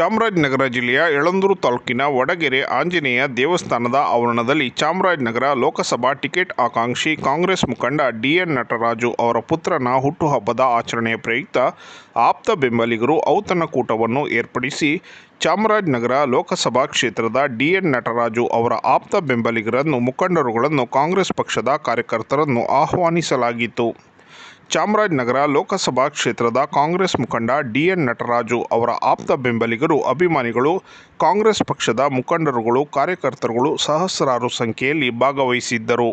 ಚಾಮರಾಜನಗರ ಜಿಲ್ಲೆಯ ಯಳಂದೂರು ತಾಲೂಕಿನ ವಡಗೆರೆ ಆಂಜನೇಯ ದೇವಸ್ಥಾನದ ಆವರಣದಲ್ಲಿ ಚಾಮರಾಜನಗರ ಲೋಕಸಭಾ ಟಿಕೆಟ್ ಆಕಾಂಕ್ಷಿ ಕಾಂಗ್ರೆಸ್ ಮುಖಂಡ ಡಿಎನ್ ನಟರಾಜು ಅವರ ಪುತ್ರನ ಹುಟ್ಟುಹಬ್ಬದ ಆಚರಣೆಯ ಪ್ರಯುಕ್ತ ಆಪ್ತ ಬೆಂಬಲಿಗರು ಔತಣಕೂಟವನ್ನು ಏರ್ಪಡಿಸಿ ಚಾಮರಾಜನಗರ ಲೋಕಸಭಾ ಕ್ಷೇತ್ರದ ಡಿಎನ್ ನಟರಾಜು ಅವರ ಆಪ್ತ ಬೆಂಬಲಿಗರನ್ನು ಮುಖಂಡರುಗಳನ್ನು ಕಾಂಗ್ರೆಸ್ ಪಕ್ಷದ ಕಾರ್ಯಕರ್ತರನ್ನು ಆಹ್ವಾನಿಸಲಾಗಿತ್ತು. ಚಾಮರಾಜನಗರ ಲೋಕಸಭಾ ಕ್ಷೇತ್ರದ ಕಾಂಗ್ರೆಸ್ ಮುಖಂಡ ಡಿಎನ್ ನಟರಾಜು ಅವರ ಆಪ್ತ ಬೆಂಬಲಿಗರು ಅಭಿಮಾನಿಗಳು, ಕಾಂಗ್ರೆಸ್ ಪಕ್ಷದ ಮುಖಂಡರುಗಳು, ಕಾರ್ಯಕರ್ತರುಗಳು ಸಹಸ್ರಾರು ಸಂಖ್ಯೆಯಲ್ಲಿ ಭಾಗವಹಿಸಿದ್ದರು.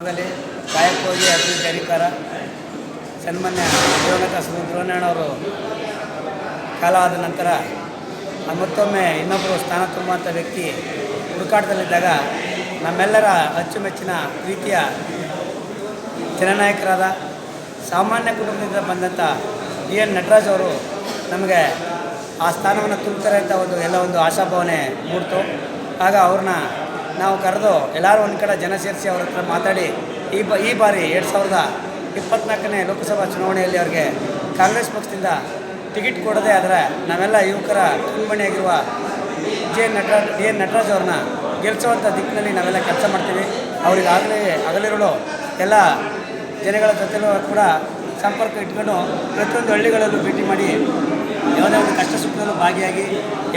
ದಲ್ಲಿ ಕಾಯಕ್ಕೋಗಿ ಅಭಿವೃದ್ಧಿ ಅಧಿಕಾರ ಸನ್ಮಾನ್ಯ ದಿವಂಗತ ಧ್ರುವಣ್ಣನವರು ಕಾಲ ಆದ ನಂತರ ಮತ್ತೊಮ್ಮೆ ಇನ್ನೊಬ್ಬರು ಸ್ಥಾನ ತುಂಬುವಂಥ ವ್ಯಕ್ತಿ ಹುಡುಕಾಟದಲ್ಲಿದ್ದಾಗ ನಮ್ಮೆಲ್ಲರ ಅಚ್ಚುಮೆಚ್ಚಿನ ಪ್ರೀತಿಯ ಜನನಾಯಕರಾದ ಸಾಮಾನ್ಯ ಕುಟುಂಬದಿಂದ ಬಂದಂಥ ಡಿ ಎನ್ ನಟರಾಜ್ ಅವರು ನಮಗೆ ಆ ಸ್ಥಾನವನ್ನು ತುಂಬ್ತಾರೆ ಅಂತ ಒಂದು ಎಲ್ಲ ಒಂದು ಆಶಾಭಾವನೆ ಮೂಡ್ತು. ಆಗ ಅವ್ರನ್ನ ನಾವು ಕರೆದು ಎಲ್ಲರೂ ಒಂದು ಕಡೆ ಜನ ಸೇರಿಸಿ ಅವ್ರ ಹತ್ರ ಮಾತಾಡಿ, ಈ ಬ, ಈ ಬಾರಿ ಎರಡು ಸಾವಿರದ ಇಪ್ಪತ್ನಾಲ್ಕನೇ ಲೋಕಸಭಾ ಚುನಾವಣೆಯಲ್ಲಿ ಅವ್ರಿಗೆ ಕಾಂಗ್ರೆಸ್ ಪಕ್ಷದಿಂದ ಟಿಕೆಟ್ ಕೊಡದೇ ಆದರೆ ನಾವೆಲ್ಲ ಯುವಕರ ಕಣ್ಮಣಿಯಾಗಿರುವ J N Nataraj, D N Nataraj ಅವ್ರನ್ನ ಗೆಲ್ಲಿಸುವಂಥ ದಿಕ್ಕಿನಲ್ಲಿ ನಾವೆಲ್ಲ ಕೆಲಸ ಮಾಡ್ತೀವಿ. ಅವ್ರಿಗೆ ಆಗಲೇ ಹಗಲಿರುಳು ಎಲ್ಲ ಜನಗಳ ಜೊತೆಲೂ ಕೂಡ ಸಂಪರ್ಕ ಇಟ್ಕೊಂಡು ಪ್ರತಿಯೊಂದು ಹಳ್ಳಿಗಳಲ್ಲೂ ಭೇಟಿ ಮಾಡಿ ಯಾವುದೇ ಒಂದು ಕಷ್ಟ ಸುಖದಲ್ಲೂ ಭಾಗಿಯಾಗಿ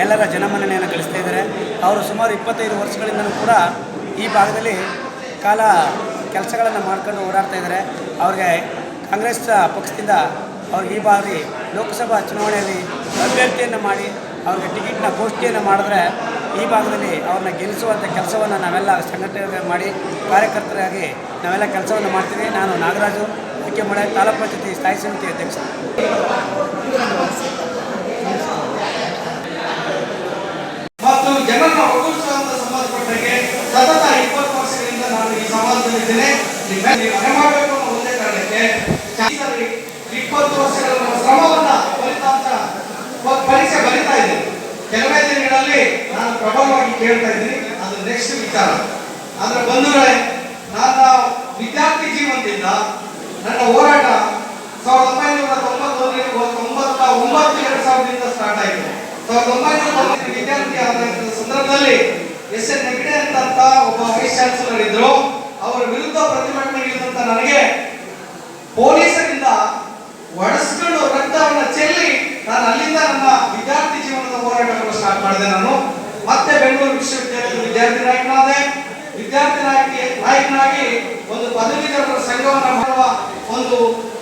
ಎಲ್ಲರ ಜನಮನ್ನಣೆಯನ್ನು ಗಳಿಸ್ತಾ ಇದ್ದಾರೆ. ಅವರು ಸುಮಾರು ಇಪ್ಪತ್ತೈದು ವರ್ಷಗಳಿಂದಲೂ ಕೂಡ ಈ ಭಾಗದಲ್ಲಿ ಕಾಲ ಕೆಲಸಗಳನ್ನು ಮಾಡ್ಕೊಂಡು ಓಡಾಡ್ತಾ ಇದ್ದಾರೆ. ಅವ್ರಿಗೆ ಕಾಂಗ್ರೆಸ್ ಪಕ್ಷದಿಂದ ಅವ್ರಿಗೆ ಈ ಬಾರಿ ಲೋಕಸಭಾ ಚುನಾವಣೆಯಲ್ಲಿ ಅಭ್ಯರ್ಥಿಯನ್ನು ಮಾಡಿ ಅವ್ರಿಗೆ ಟಿಕೆಟ್ನ ಘೋಷಣೆಯನ್ನು ಮಾಡಿದ್ರೆ ಈ ಭಾಗದಲ್ಲಿ ಅವ್ರನ್ನ ಗೆಲ್ಲಿಸುವಂಥ ಕೆಲಸವನ್ನು ನಾವೆಲ್ಲ ಸಂಘಟನೆ ಮಾಡಿ ಕಾರ್ಯಕರ್ತರಾಗಿ ನಾವೆಲ್ಲ ಕೆಲಸವನ್ನು ಮಾಡ್ತೀವಿ. ನಾನು ನಾಗರಾಜು ಮುಖ್ಯಮಳೆ ತಾಲೂಕು ಪಂಚಾಯತಿ ಸ್ಥಾಯಿ ಸಮಿತಿ ಅಧ್ಯಕ್ಷ. ಮತ್ತು ಜನರನ್ನ ಒಗ್ಗೂಡಿಸುವಂತ ಸಂಬಂಧಪಟ್ಟಂಗೆ ಸತತ ಇಪ್ಪತ್ತು ವರ್ಷಗಳಿಂದ ನಾನು ಈ ಸಮಾಜದಲ್ಲಿದ್ದೇನೆ. ಮಾಡಬೇಕು ಅನ್ನೋ ಒಂದೇ ಕಾರಣಕ್ಕೆ ಇಪ್ಪತ್ತು ವರ್ಷಗಳ ಶ್ರಮವನ್ನ ಫಲಿತಾಂಶ ಪರೀಕ್ಷೆ ಬರೀತಾ ಇದ್ದೀನಿ. ಕೆಲವೇ ದಿನಗಳಲ್ಲಿ ನಾನು ಪ್ರಬಲವಾಗಿ ಕೇಳ್ತಾ ಇದ್ದೀನಿ. ಅದು ನೆಕ್ಸ್ಟ್ ವಿಚಾರ. ಆದ್ರೆ ಬಂಧುಗಳೇ, ನನ್ನ ವಿದ್ಯಾರ್ಥಿ ಜೀವನದಿಂದ ನನ್ನ ಹೋರಾಟ ಸಾವಿರದ ಒಂಬೈನೂರ ತೊಂಬತ್ತೊಂದರಲ್ಲಿ ತೊಂಬತ್ತ ಒಂಬತ್ತು ಎರಡು ಸಾವಿರದಿಂದ ಸ್ಟಾರ್ಟ್ ಆಯಿತು ಸಾವಿರದ ಒಂಬೈನೂರ ತೊಂಬತ್ತು ವಿದ್ಯಾರ್ಥಿ ಆದ ಸಂದರ್ಭದಲ್ಲಿ ಎಸ್ ಎನ್ ಹೆಗ್ಡೆ ಅಂತ ಒಬ್ಬ ವೈಸ್ ಚಾನ್ಸಲರ್ ಇದ್ರು. ಅವರ ವಿರುದ್ಧ ಪ್ರತಿಭಟನೆ ಇಳಿದಂತ ನನಗೆ ಪೊಲೀಸರಿಂದ ಒಡಿಸ್ಕೊಂಡು ರಕ್ತವನ್ನ ಚೆಲ್ಲಿ ನಾನು ಅಲ್ಲಿಂದ ನನ್ನ ವಿದ್ಯಾರ್ಥಿ ಜೀವನದ ಹೋರಾಟವನ್ನು ಸ್ಟಾರ್ಟ್ ಮಾಡಿದೆ ನಾನು ಮತ್ತೆ ಬೆಂಗಳೂರು ವಿಶ್ವವಿದ್ಯಾಲಯದ ವಿದ್ಯಾರ್ಥಿ ನಾಯಕನಾದೆ ವಿದ್ಯಾರ್ಥಿ ನಾಯಕಿ ನಾಯಕನಾಗಿ ಒಂದು ಪದವೀಧರರ ಸಂಘವನ್ನ ಮಾಡುವ ಒಂದು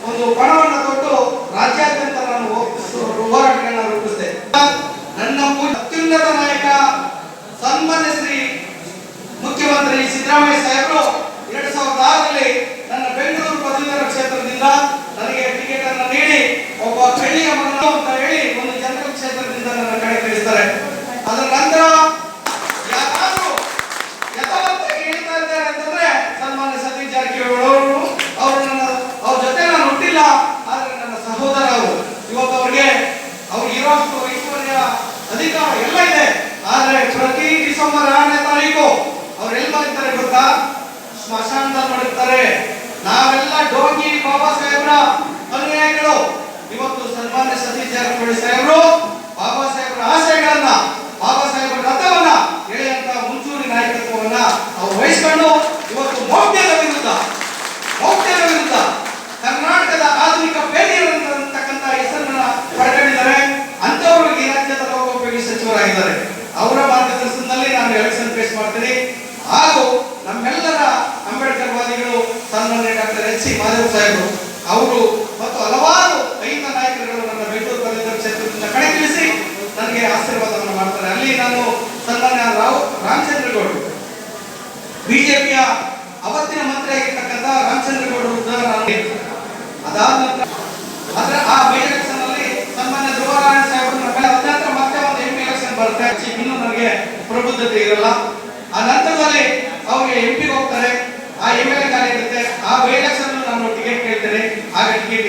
ಒಂದು ಪಣವನ್ನು ಕೊಟ್ಟು ರಾಜ್ಯಾದ್ಯಂತ ನಾನು ಹೋಗ್- ಹೋರಾಟಗಳನ್ನ ರೂಪಿಸಿದೆ ನನ್ನ ಪೂ- ಅತ್ಯುನ್ನತ ನಾಯಕ ಸನ್ಮಾನ್ಯ ಶ್ರೀ ಮುಖ್ಯಮಂತ್ರಿ ಸಿದ್ದರಾಮಯ್ಯ ಸಾಹೇಬರು ಎರಡ್ ಸಾವಿರದ ಆರರಲ್ಲಿ ನನ್ನ ಬೆಂಗಳೂರು ಪದವೀಧರ ಕ್ಷೇತ್ರದಿಂದ ನನಗೆ ಟಿಕೆಟ್ ಅನ್ನು ನೀಡಿ ಒಬ್ಬ ಬೆಳ್ಳಿಯ ಮಗನು ಅಂತ ಹೇಳಿ ಒಂದು ಜನರಲ್ ಕ್ಷೇತ್ರದಿಂದ ನನ್ನ ಕಡೆ ಕಳಿಸ್ತಾರೆ ಅದರ ನಂತರ ಇರೋಷ್ಟು ಐಶ್ವರ್ಯ ಅಧಿಕಾರ ಎಲ್ಲ ಇದೆ ಆದ್ರೆ ಪ್ರತಿ ಡಿಸೆಂಬರ್ ಆರನೇ ತಾರೀಕು ಅವ್ರು ಎಲ್ಲಿ ಮಲಗ್ತಾರೆ ಗೊತ್ತಾ ಸ್ಮಶಾನದಲ್ಲಿ ಮಲಗ್ತಾರೆ ನಾವೆಲ್ಲ ಡೋಗಿ ಬಾಬಾ ಸಾಹೇಬ್ರ ಅನುಯಾಯಿಗಳು. ಇವತ್ತು ಸನ್ಮಾನ್ಯ ಸತೀಶ್ ಜಾರಕಿಹೊಳಿ ಸಾಹೇಬರು ಬಾಬಾ ಸಾಹೇಬ್ರ ಆಶಯಗಳನ್ನ ಬಾಬಾ ಸಾಹೇಬ್ರ ರಥವನ್ನ ಎಳೆಯಂತ ಮುಂಚೂಣಿ ನಾಯಕತ್ವವನ್ನ ಅವ್ರು ವಹಿಸ್ಕೊಂಡು ಇವತ್ತು ಮೌಢ್ಯದ ವಿರುದ್ಧ ಮೌಢ್ಯದ ವಿರುದ್ಧ ಕರ್ನಾಟಕದ ಆಧುನಿಕ ಪೇರಿಯರ್ ಅಂತಕ್ಕಂಥ ಹೆಸರನ್ನ ಪಡ್ಕೊಂಡಿದ್ದಾರೆ ಅಂತವರು ಈ ರಾಜ್ಯದ ಲೋಕೋಪಯೋಗಿ ಸಚಿವರಾಗಿದ್ದಾರೆ ಅವರ ಮಾರ್ಗದರ್ಶನದಲ್ಲಿ ನಾನು ಎಲೆಕ್ಷನ್ ಫೇಸ್ ಮಾಡ್ತೀನಿ ಹಾಗೂ ನಮ್ಮೆಲ್ಲರ ಅಂಬೇಡ್ಕರ್ ವಾದಿಗಳು ಸನ್ಮಾನ್ಯ ಡಾಕ್ಟರ್ ಎಚ್ ಸಿ ಮಾದೇವ್ ಸಾಹೇಬರು, ಅವರು ಮತ್ತು ಹಲವಾರು ರೈತ ನಾಯಕರುಗಳು ನನ್ನ ಬೆಂಗಳೂರು ಪದವೀಧರ ಕ್ಷೇತ್ರದಿಂದ ಕಣಕ್ಕಿಳಿಸಿ ನನಗೆ ಆಶೀರ್ವಾದವನ್ನು ಮಾಡ್ತಾರೆ. ಅಲ್ಲಿ ನಾನು ಸನ್ಮಾನ್ಯ ರಾವ್ ರಾಮಚಂದ್ರಗೌಡರು ಬಿಜೆಪಿಯ ಅವತ್ತಿನ ಮಂತ್ರಿ ಆಗಿರ್ತಕ್ಕಂಥ ರಾಮಚಂದ್ರಗೌಡರು ಅದಾದ ನಂತರ ಅದರ ಆ ಬೈ ಎಲೆಕ್ಷನ್ ಅಲ್ಲಿ ಸನ್ಮಾನ್ಯ ಧ್ರುವನಾರಾಯಣ ಸಾಹೇಬರು ಮತ್ತೆ ಒಂದು ಎಂ ಎಲೆಕ್ಷನ್ ಬರುತ್ತೆ. ಇನ್ನೂ ನನಗೆ ಪ್ರಬುದ್ಧತೆ ಇರಲ್ಲ ಆ ನಂತರದಲ್ಲಿ ಅವ್ರಿಗೆ ಎಂ ಪಿಗೆ ಹೋಗ್ತಾರೆ ಆ ಎಂ ಎಲ್ ಎ ಖಾಲಿ ಇರುತ್ತೆ ಆ ಬೈ ಎಲೆಕ್ಷನ್ ನಾನು ಟಿಕೆಟ್ ಕೇಳ್ತೇನೆ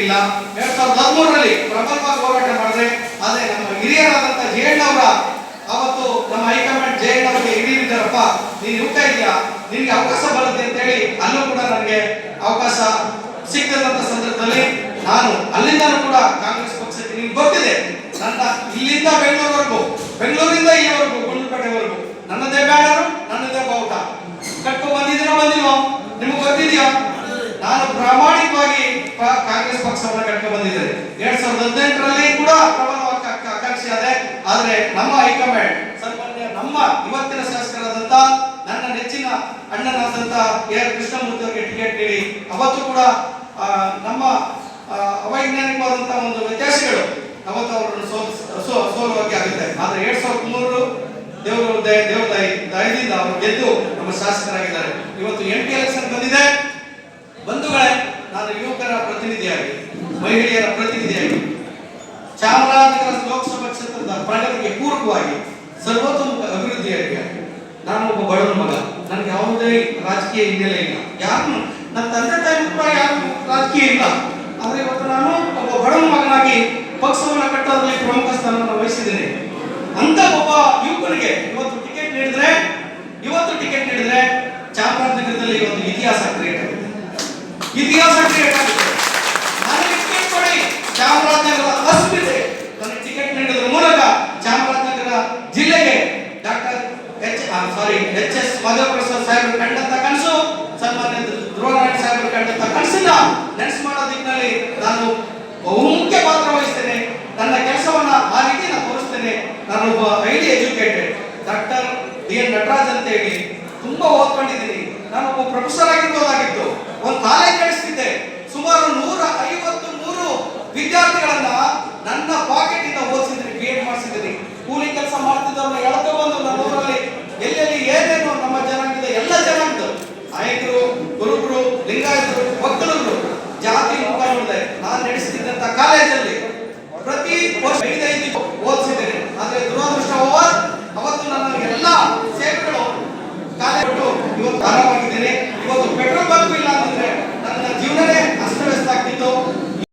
ಇಲ್ಲ ಎರಡ್ ಸಾವಿರದ ಹದಿಮೂರರಲ್ಲಿ ಪ್ರಬಲವಾಗಿ ಹೋರಾಟ ಮಾಡಿದ್ರೆ, ಆದ್ರೆ ನಮ್ಮ ಹಿರಿಯರಾದಂಥ ಜಯಣ್ಣ ಅವರ ಅವತ್ತು ನಮ್ಮ ಹೈಕಮಾಂಡ್ ಜಯಣ್ಣ ಅವರಿಗೆ ಹಿರಿಯರಿದ್ದಾರಪ್ಪ ನೀನು ಹೋಗ್ತಾ ಇದೆಯಾ ನಿನ್ಗೆ ಅವಕಾಶ ಬರುತ್ತೆ ಅಂತ ಹೇಳಿ ಅಲ್ಲೂ ಕೂಡ ನನಗೆ ಅವಕಾಶ ಸಿಕ್ಕದಂತ ಸಂದರ್ಭದಲ್ಲಿ ನಾನು ಅಲ್ಲಿಂದ ಕೂಡ ಕಾಂಗ್ರೆಸ್ ಪಕ್ಷಕ್ಕೆ ನಿಮ್ಗೆ ಗೊತ್ತಿದೆ. ನನ್ನ ಇಲ್ಲಿಂದ ಬೆಂಗಳೂರವರೆಗೂ, ಬೆಂಗಳೂರಿಂದ ಇಲ್ಲಿವರೆಗೂ ಗುಂಡ್ಲುಪೇಟೆವರೆಗೂ ನನ್ನದೇ ಬ್ಯಾನರು, ನನ್ನದೇ ಬಾವುಟ. ಕಟ್ಕೊಂಡು ಬಂದಿದ್ದೀರಾ ಬಂದಿಲ್ವೋ? ನಿಮ್ಗೆ ಗೊತ್ತಿದೆಯಾ? ನಾನು ಪ್ರಾಮಾಣಿಕವಾಗಿ ಕಾಂಗ್ರೆಸ್ ಪಕ್ಷವನ್ನ ಕಟ್ಕೊಂಡು ಬಂದಿದ್ದಾರೆ ಎರಡ್ ಸಾವಿರದ ಹದಿನೆಂಟರಲ್ಲಿ ಕೂಡ ಆಕಾಂಕ್ಷಿ ಆದೆ. ಆದ್ರೆ ನಮ್ಮ ಹೈಕಮಾಂಡ್, ಸನ್ಮಾನ್ಯ ನಮ್ಮ ಇವತ್ತಿನ ಶಾಸಕರಾದಂತ, ನನ್ನ ನೆಚ್ಚಿನ ಅಣ್ಣನಾದಂತ ಎ ಕೃಷ್ಣಮೂರ್ತಿ ಅವರಿಗೆ ಟಿಕೆಟ್ ನೀಡಿ, ಅವತ್ತು ಕೂಡ ನಮ್ಮ ಅವೈಜ್ಞಾನಿಕವಾದಂತಹ ಒಂದು ವ್ಯತ್ಯಾಸಗಳು ಅವತ್ತು ಅವರನ್ನು ಸೋಲುವಾಗಿ ಆಗುತ್ತೆ ಆದ್ರೆ ಎರಡ್ ಸಾವಿರದ ಮೂರು ದೇವರು ದಯ- ದಯದಿಂದ ಅವರು ಗೆದ್ದು ನಮ್ಮ ಶಾಸಕರಾಗಿದ್ದಾರೆ. ಇವತ್ತು ಎಂ ಪಿ ಎಲೆಕ್ಷನ್ ಬಂದಿದೆ. ನಾನು ಯುವಕರ ಪ್ರತಿನಿಧಿಯಾಗಿ, ಮಹಿಳೆಯರ ಪ್ರತಿನಿಧಿಯಾಗಿ, ಚಾಮರಾಜನಗರ ಲೋಕಸಭಾ ಕ್ಷೇತ್ರದ ಪ್ರಗತಿಗೆ ಪೂರಕವಾಗಿ, ಸರ್ವತೋಮುಖ ಅಭಿವೃದ್ಧಿಯಾಗಿ ನಾನು ಒಬ್ಬ ಬಡವನ ಮಗ. ನನಗೆ ಯಾವುದೇ ರಾಜಕೀಯ ಹಿನ್ನೆಲೆ ಇಲ್ಲ. ಯಾರು ನನ್ನ ತಂದೆ ತಾಯಿ ಕೂಡ ಯಾರು ರಾಜಕೀಯ ಇಲ್ಲ. ಆದರೆ ಇವತ್ತು ನಾನು ಒಬ್ಬ ಬಡವನ ಮಗನಾಗಿ ಪಕ್ಷವನ್ನು ಕಟ್ಟೋದ್ರಲ್ಲಿ ಪ್ರಮುಖ ಸ್ಥಾನವನ್ನು ವಹಿಸಿದ್ದೇನೆ. ಅಂತ ಒಬ್ಬ ಯುವಕನಿಗೆ ಇವತ್ತು ಟಿಕೆಟ್ ನೀಡಿದ್ರೆ, ಇವತ್ತು ಟಿಕೆಟ್ ನೀಡಿದ್ರೆ ಚಾಮರಾಜನಗರದಲ್ಲಿ ಒಂದು ಇತಿಹಾಸ ಕ್ರಿಯೇಟ್ ಇತಿಹಾಸ ಕ್ರಿಯೇಟ್ ಆಗುತ್ತೆ ಟಿಕೆಟ್ ಕೊಡಿ. ಚಾಮರಾಜನಗರ ಅಸ್ಮಿತೆ ನನಗೆ ಟಿಕೆಟ್ ನೀಡೋದ್ರ ಮೂಲಕ ಚಾಮರಾಜನಗರ ಜಿಲ್ಲೆಗೆ doctor H sorry H S Madhuprasad ಸಾಹೇಬರು ಕಂಡಂತ